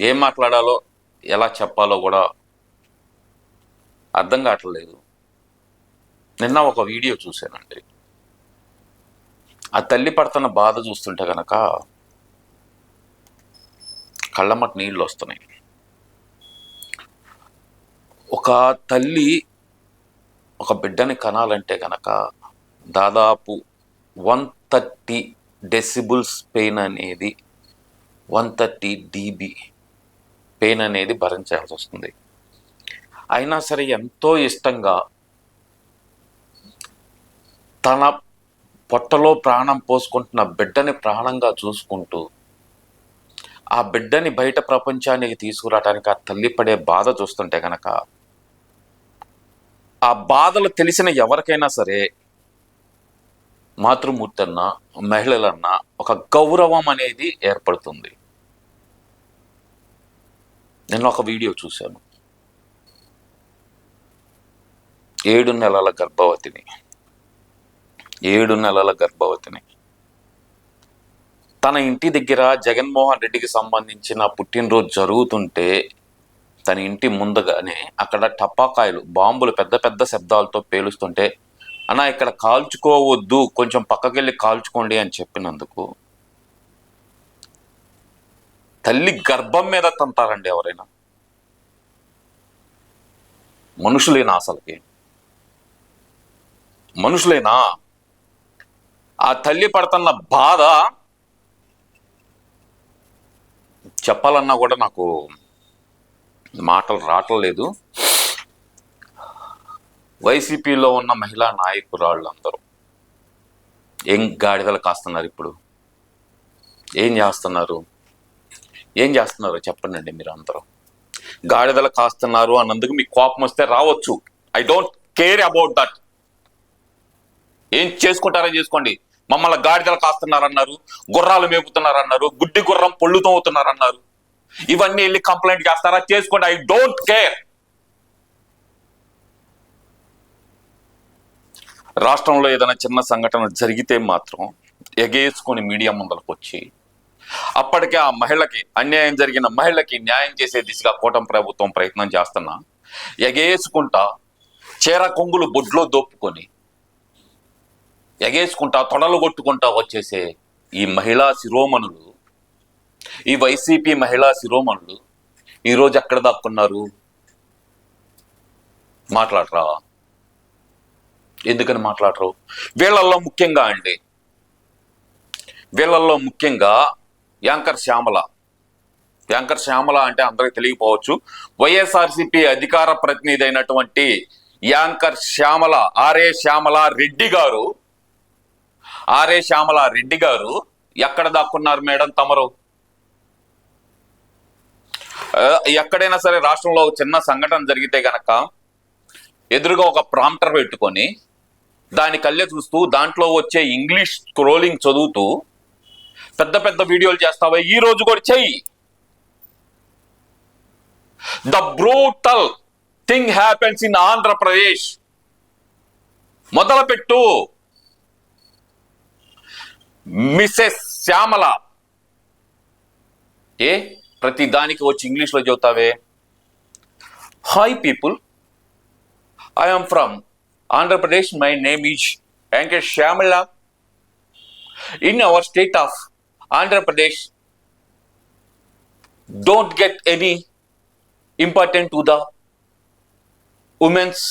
ఏం మాట్లాడాలో ఎలా చెప్పాలో కూడా అర్థం కావట్లేదు. నిన్న ఒక వీడియో చూశానండి. ఆ తల్లి పడుతున్న బాధ చూస్తుంటే కనుక కళ్ళమట నీళ్ళు వస్తున్నాయి. ఒక తల్లి ఒక బిడ్డని కనాలంటే కనుక దాదాపు వన్ థర్టీ డెసిబుల్స్ పెయిన్ అనేది వన్ థర్టీ డీబీ పెయిన్ అనేది భరించాల్సి వస్తుంది. అయినా సరే ఎంతో ఇష్టంగా తన పొట్టలో ప్రాణం పోసుకుంటున్న బిడ్డని ప్రాణంగా చూసుకుంటూ ఆ బిడ్డని బయట ప్రపంచానికి తీసుకురావడానికి ఆ తల్లి పడే బాధ చూస్తుంటే కనుక ఆ బాధలు తెలిసిన ఎవరికైనా సరే మాతృమూర్తి అన్న మహిళలన్నా ఒక గౌరవం అనేది ఏర్పడుతుంది. నేను ఒక వీడియో చూశాను. ఏడు నెలల గర్భవతిని. ఏడు నెలల గర్భవతిని. తన ఇంటి దగ్గర జగన్మోహన్ రెడ్డికి సంబంధించిన పుట్టినరోజు జరుగుతుంటే తన ఇంటి ముందుగానే అక్కడ టపాకాయలు బాంబులు పెద్ద పెద్ద శబ్దాలతో పేలుస్తుంటే అన్న ఇక్కడ కాల్చుకోవద్దు కొంచెం పక్కకెళ్ళి కాల్చుకోండి అని చెప్పినందుకు తల్లి గర్భం మీద తంతారండి ఎవరైనా. మనుషులేనా అసలుకి? మనుషులేనా? ఆ తల్లి పడుతున్న బాధ చెప్పాలన్నా కూడా నాకు మాటలు రావట్లేదు వైసీపీలో ఉన్న మహిళా నాయకురాళ్ళు అందరూ ఏం గాడిదలు కాస్తున్నారు ఇప్పుడు? ఏం చేస్తున్నారు? ఏం చేస్తున్నారు? చెప్పండి మీరు అందరూ గాడిదలు కాస్తున్నారు అన్నందుకు మీకు కోపం వస్తే రావచ్చు. I don't care about that ఏం చేసుకుంటారో చేసుకోండి. మమ్మల్ని గాడిదలు కాస్తున్నారన్నారు గుర్రాలు మేపుతున్నారన్నారు గుడ్డి గుర్రం పొళ్ళు తోముతున్నారన్నారు ఇవన్నీ వెళ్ళి కంప్లైంట్ చేస్తారా? చేసుకోండి. ఐ డోంట్ కేర్ రాష్ట్రంలో ఏదైనా చిన్న సంఘటన జరిగితే మాత్రం ఎగేసుకొని మీడియా ముందరకు వచ్చి అప్పటికే ఆ మహిళకి అన్యాయం జరిగిన మహిళకి న్యాయం చేసే దిశగా కూటమి ప్రభుత్వం ప్రయత్నం చేస్తున్నా ఎగేసుకుంటా చీర కొంగులు బొడ్లో దోపుకొని ఎగేసుకుంటా తొడలు కొట్టుకుంటా వచ్చేసే ఈ మహిళా శిరోమణులు ఈ వైసీపీ మహిళా శిరోమణులు ఈరోజు ఎక్కడ దాక్కున్నారు? మాట్లాడరా? ఎందుకని మాట్లాడరు? వీళ్ళల్లో ముఖ్యంగా అండి వీళ్ళల్లో ముఖ్యంగా యాంకర్ శ్యామల. యాంకర్ శ్యామల అంటే అందరికి తెలియకపోవచ్చు. వైఎస్ఆర్సిపి అధికార ప్రతినిధి అయినటువంటి anchor Shyamala RA Shyamala Reddy garu RA Shyamala Reddy గారు ఎక్కడ దాక్కున్నారు మేడం తమరు? ఎక్కడైనా సరే రాష్ట్రంలో ఒక చిన్న సంఘటన జరిగితే గనక ఎదురుగా ఒక ప్రాంప్టర్ పెట్టుకొని దాని కళ్ళే చూస్తూ దాంట్లో వచ్చే ఇంగ్లీష్ స్క్రోలింగ్ చదువుతూ పెద్ద పెద్ద వీడియోలు చేస్తావా? ఈ రోజు కూడా చెయ్యి. The brutal thing happens in Andhra Pradesh మొదలుపెట్టు. Mrs Shyamala ఏ? ప్రతి దానికి వచ్చి ఇంగ్లీష్లో చెబుతావే? Hi people I from Andhra Pradesh my name is Venkat Shyamala in our state of Andhra Pradesh don't get any important to the womens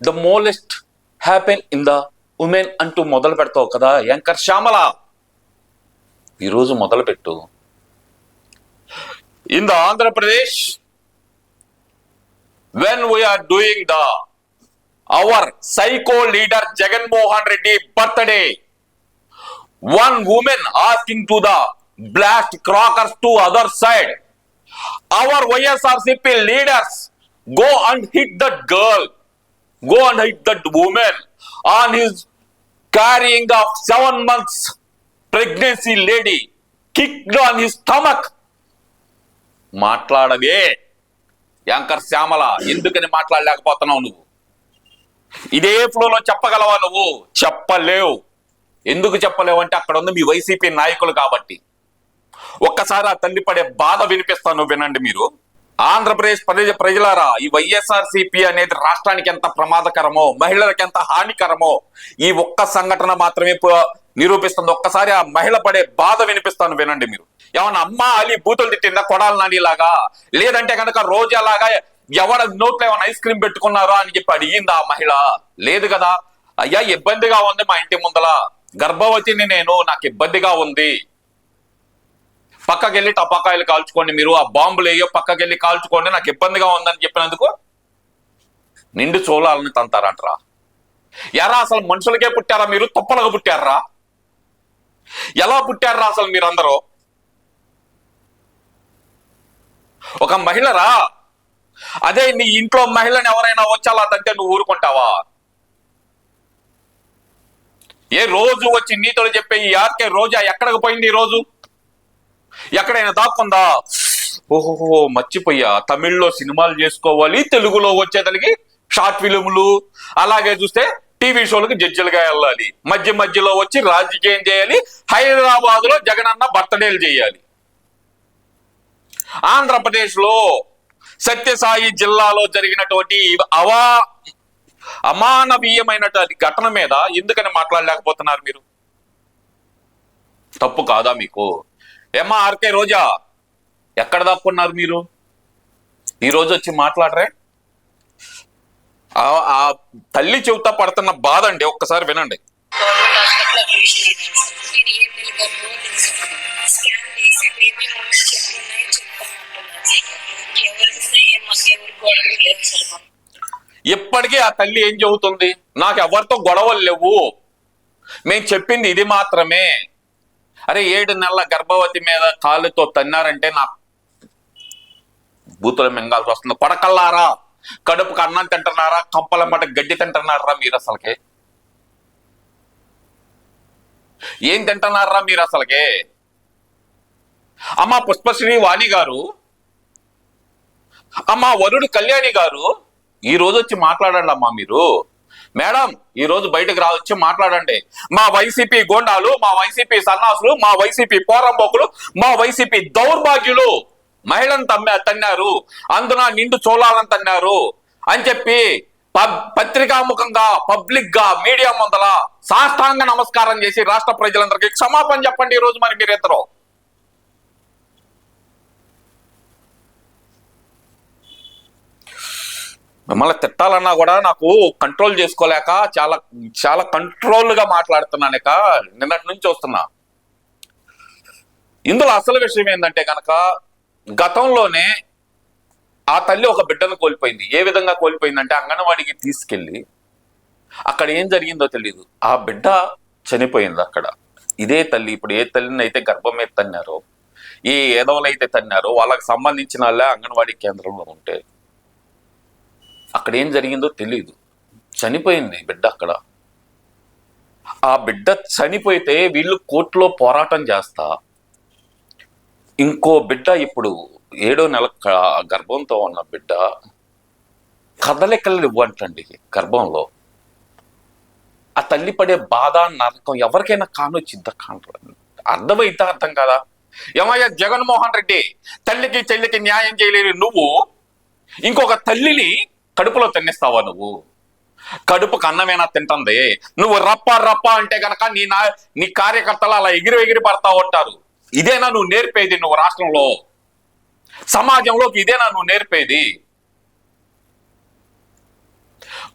the molest happen in the women అంటూ మొదలు పెడతావు కదా anchor Shyamala. ఈరోజు మొదలుపెట్టు in the Andhra Pradesh when we are doing the our leader leader Jagan Mohan Reddy birthday, one woman asking to the blast crackers to other side. Our YSRCP leaders go and hit that girl, go and hit that woman on his carrying of seven months pregnancy lady, kicked on his stomach. మాట్లాడవే anchor Shyamala ఎందుకని మాట్లాడలేకపోతున్నావు నువ్వు ఇదే ఫ్లోలో చెప్పగలవా నువ్వు చెప్పలేవు ఎందుకు చెప్పలేవు అంటే అక్కడ ఉంది మీ వైసీపీ నాయకులు కాబట్టి. ఒక్కసారి ఆ తల్లి పడే బాధ వినిపిస్తాను వినండి మీరు. ఆంధ్రప్రదేశ్ ప్రజ ప్రజలారా ఈ వైఎస్ఆర్ సిపి అనేది రాష్ట్రానికి ఎంత ప్రమాదకరమో మహిళలకు ఎంత హానికరమో ఈ ఒక్క సంఘటన మాత్రమే నిరూపిస్తుంది. ఒక్కసారి ఆ మహిళ పడే బాధ వినిపిస్తాను వినండి మీరు. ఏమన్నా అమ్మ అలీ బూతులు తిట్టిందా కొడాలి నాని లాగా లేదంటే కనుక రోజాలాగా ఎవడ నోట్లో ఏమైనా ఐస్ క్రీమ్ పెట్టుకున్నారా అని చెప్పి అడిగిందా ఆ మహిళ? లేదు కదా. అయ్యా ఇబ్బందిగా ఉంది మా ఇంటి ముందల. గర్భవతిని నేను నాకు ఇబ్బందిగా ఉంది. పక్కకెళ్ళి టపాకాయలు కాల్చుకోండి మీరు ఆ బాంబులు వేయో పక్కకెళ్ళి కాల్చుకోండి నాకు ఇబ్బందిగా ఉందని చెప్పినందుకు నిండు చూలాలని తంతారంటరా. ఎరా అసలు మనుషులకే పుట్టారా మీరు? తుప్పలుగా పుట్టారా? ఎలా పుట్టారా అసలు మీరందరూ? ఒక మహిళరా? అదే నీ ఇంట్లో మహిళను ఎవరైనా వచ్చాలా తంటే నువ్వు ఊరుకుంటావా? ఏ రోజు వచ్చి నీతో చెప్పే ఈ ఆర్కే రోజా ఎక్కడికి పోయింది ఈ రోజు? ఎక్కడైనా దాక్కుందా? ఓహో మర్చిపోయా. తమిళ్ళో సినిమాలు చేసుకోవాలి తెలుగులో వచ్చేదానికి షార్ట్ ఫిలింలు అలాగే చూస్తే టీవీ షోలకు జడ్జిలుగా వెళ్ళాలి. మధ్య మధ్యలో వచ్చి రాజకీయం చేయాలి హైదరాబాద్లో జగనన్న బర్త్డేలు చేయాలి. ఆంధ్రప్రదేశ్లో సత్యసాయి జిల్లాలో జరిగినటువంటి అవా అమానవీయమైనటువంటి ఘటన మీద ఎందుకని మాట్లాడలేకపోతున్నారు మీరు? తప్పు కాదా మీకు? ఏమా ఆర్కే రోజా ఎక్కడ దాక్కున్నారు మీరు? ఈరోజు వచ్చి మాట్లాడరే? ఆ- తల్లి చెబుతా పడుతున్న బాధ అండి ఒక్కసారి వినండి. ఎవరికి ఏం మాకు ఎవరికి గొడవలు లేవు సార్ మాకు ఇప్పటికీ ఆ తల్లి ఏం చెబుతుంది? నాకు ఎవరితో గొడవలు లేవు. మేము చెప్పింది ఇది మాత్రమే. అరే ఏడు నెలల గర్భవతి మీద కాలుతో తన్నారంటే నా బూతులు మింగాల్సి వస్తుంది. కొడకల్లారా? కడుపుకు అన్నం తింటున్నారా? కంపల మట గడ్డి తింటున్నారా మీరు అసలుకి? ఏం తింటున్నారా మీరు అసలుకి? అమ్మ పుష్పశ్రీ వాణి గారు అమ్మ వరుడు కళ్యాణి గారు ఈ రోజు వచ్చి మాట్లాడండి అమ్మా మీరు. మేడం ఈ రోజు బయటకు రా వచ్చి మాట్లాడండి. మా వైసీపీ గోండాలు మా వైసీపీ సన్నాసులు మా వైసీపీ పోరంబోకులు మా వైసీపీ దౌర్భాగ్యులు. మహిళను తమ్మ తన్నారు. అందున నిండు చోళాలను తన్నారు. అని చెప్పి పత్రికాముఖంగా పబ్లిక్గా మీడియా ముందల సాష్టాంగ నమస్కారం చేసి రాష్ట్ర ప్రజలందరికీ క్షమాపణ చెప్పండి ఈ రోజు మరి మీరిద్దరు. మిమ్మల్ని తిట్టాలన్నా కూడా నాకు కంట్రోల్ చేసుకోలేక చాలా చాలా కంట్రోల్గా మాట్లాడుతున్నాను ఇక. నిన్నటి నుంచి వస్తున్నా. ఇందులో అసలు విషయం ఏంటంటే కనుక గతంలోనే ఆ తల్లి ఒక బిడ్డను కోల్పోయింది. ఏ విధంగా కోల్పోయిందంటే అంగన్వాడికి తీసుకెళ్ళి అక్కడ ఏం జరిగిందో తెలియదు ఆ బిడ్డ చనిపోయింది అక్కడ. ఇదే తల్లి ఇప్పుడు ఏ తల్లిని అయితే గర్భం మీద తన్నారో ఏ ఏదవలైతే తన్నారో వాళ్ళకి సంబంధించిన వాళ్ళే అంగన్వాడీ కేంద్రంలో ఉంటే అక్కడ ఏం జరిగిందో తెలియదు చనిపోయింది బిడ్డ అక్కడ. ఆ బిడ్డ చనిపోతే వీళ్ళు కోర్టులో పోరాటం చేస్తా. ఇంకో బిడ్డ ఇప్పుడు ఏడో నెల గర్భంతో ఉన్న బిడ్డ కదలికలు ఇవ్వంటండి గర్భంలో. ఆ తల్లి పడే బాధ నరకం ఎవరికైనా కానొచ్చిందా కాను అర్థమైతే అర్థం కదా? ఏమయ్యా జగన్మోహన్ రెడ్డి తల్లికి చెల్లికి న్యాయం చేయలేని నువ్వు ఇంకొక తల్లిని కడుపులో తిన్నిస్తావా నువ్వు? కడుపుకు అన్నమేనా తింటుంది? నువ్వు రప్ప రప్ప అంటే గనక నీ నా నీ కార్యకర్తలు అలా ఎగిరి ఎగిరి పడతా ఉంటారు. ఇదేనా నువ్వు నేర్పేది నువ్వు రాష్ట్రంలో? సమాజంలోకి ఇదేనా నువ్వు నేర్పేది?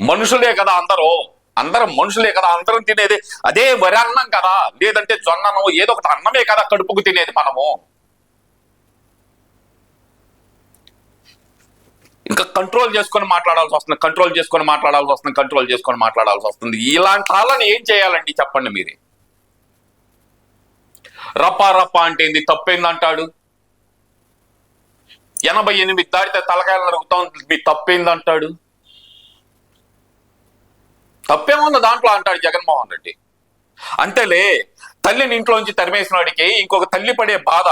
మనుషులే కదా అందరూ. అందరం మనుషులే కదా అందరం తినేది అదే వరి అన్నం కదా. లేదంటే జొన్నను ఏదో ఒకటి అన్నమే కదా కడుపుకు తినేది మనము. ఇంకా కంట్రోల్ చేసుకొని మాట్లాడాల్సి వస్తుంది కంట్రోల్ చేసుకొని మాట్లాడాల్సి వస్తుంది కంట్రోల్ చేసుకొని మాట్లాడాల్సి వస్తుంది. ఇలాంటి వాళ్ళని ఏం చేయాలండి చెప్పండి మీరే. రప్ప రప్ప అంటే ఏంది? తప్పేంది అంటాడు? ఎనభై ఎనిమిది దాటితే తలకాయలు నరుగుతాం మీ తప్పేందంటాడు తప్పేముంది దాంట్లో అంటాడు జగన్మోహన్ రెడ్డి. అంటేలే తల్లిని ఇంట్లోంచి తరిమేసిన వాడికి ఇంకొక తల్లి పడే బాధ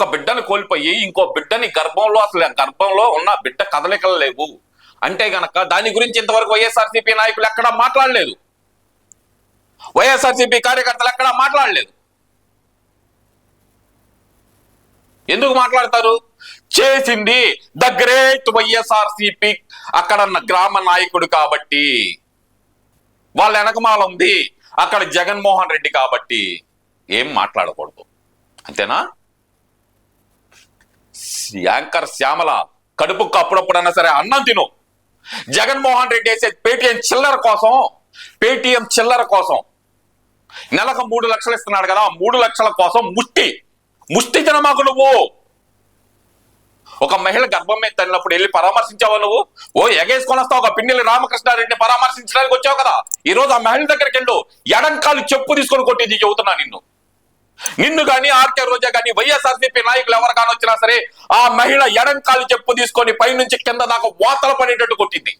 ఒక బిడ్డను కోల్పోయి ఇంకో బిడ్డని గర్భంలో అసలు గర్భంలో ఉన్న బిడ్డ కదలికలు లేవు. అంటే గనక దాని గురించి ఇంతవరకు వైఎస్ఆర్సీపీ నాయకులు ఎక్కడా మాట్లాడలేదు. వైఎస్ఆర్సీపీ కార్యకర్తలు ఎక్కడా మాట్లాడలేదు. ఎందుకు మాట్లాడతారు? చేసింది ద గ్రేట్ వైఎస్ఆర్ సిపి అక్కడ ఉన్న గ్రామ నాయకుడు కాబట్టి. వాళ్ళ వెనకమాల ఉంది అక్కడ జగన్మోహన్ రెడ్డి కాబట్టి. ఏం మాట్లాడకూడదు. అంతేనా? యాంకర్ శ్యామల కడుపుకు అప్పుడప్పుడన్నా సరే అన్నం తిను. జగన్మోహన్ రెడ్డి వేసే పేటిఎం చిల్లర కోసం పేటిఎం చిల్లర కోసం నెలకు మూడు లక్షలు ఇస్తున్నాడు కదా మూడు లక్షల కోసం ముష్టి. ముష్టి తినమాకు నువ్వు. ఒక మహిళ గర్భం మీద తల్లినప్పుడు వెళ్ళి పరామర్శించావా నువ్వు? ఓ ఎగేసుకొని వస్తావు ఒక పిన్నెల్లి రామకృష్ణారెడ్డిని పరామర్శించడానికి వచ్చావు కదా. ఈ రోజు ఆ మహిళ దగ్గరికి వెళ్ళు. ఎడంకాలు చెప్పు తీసుకొని కొట్టింది చెబుతున్నా నిన్ను. నిన్ను కానీ ఆర్కే రోజా కానీ వైఎస్ఆర్సీపీ నాయకులు ఎవరు కానీ వచ్చినా సరే ఆ మహిళ ఎడంకాలు చెప్పు తీసుకొని పైనుంచి కింద దాకా వాతలు పడేటట్టు కొట్టింది.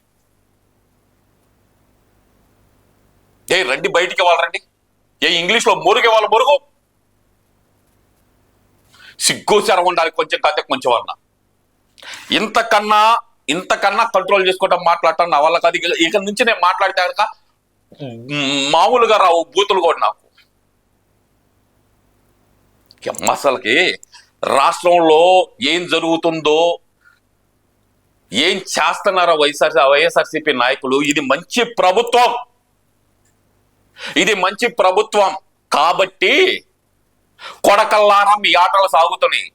ఏ రండి బయటికి వాళ్ళు రండి? ఏ ఇంగ్లీష్లో మురుగే వాళ్ళు మురుగు? సిగ్గుచరం ఉండాలి కొంచెం కథ కొంచెం వలన ఇంతకన్నా ఇంతకన్నా కంట్రోల్ చేసుకోవటం మాట్లాడటం నా వల్ల కాదు. ఇక- ఇక నుంచి నేను మాట్లాడితే కనుక మామూలుగా రావు బూతులు కూడా నాకు అసలుకి రాష్ట్రంలో ఏం జరుగుతుందో ఏం చేస్తున్నారో వైఎస్ఆర్ వైఎస్ఆర్సీపీ నాయకులు ఇది మంచి ప్రభుత్వం. ఇది మంచి ప్రభుత్వం. కాబట్టి కొడకల్లారా మీ ఆటలు సాగుతున్నాయి.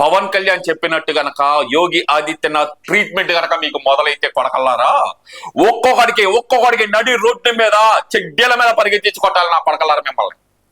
పవన్ కళ్యాణ్ చెప్పినట్టు గనక యోగి ఆదిత్యనాథ్ ట్రీట్మెంట్ గనక మీకు మొదలైతే కొడకల్లారా? ఒక్కొక్కడికి ఒక్కొక్కడికి నడి రోడ్డు మీద చెడ్డీల మీద పరిగెత్తించుకోవటాలి నా కొడకల్లారా మిమ్మల్ని.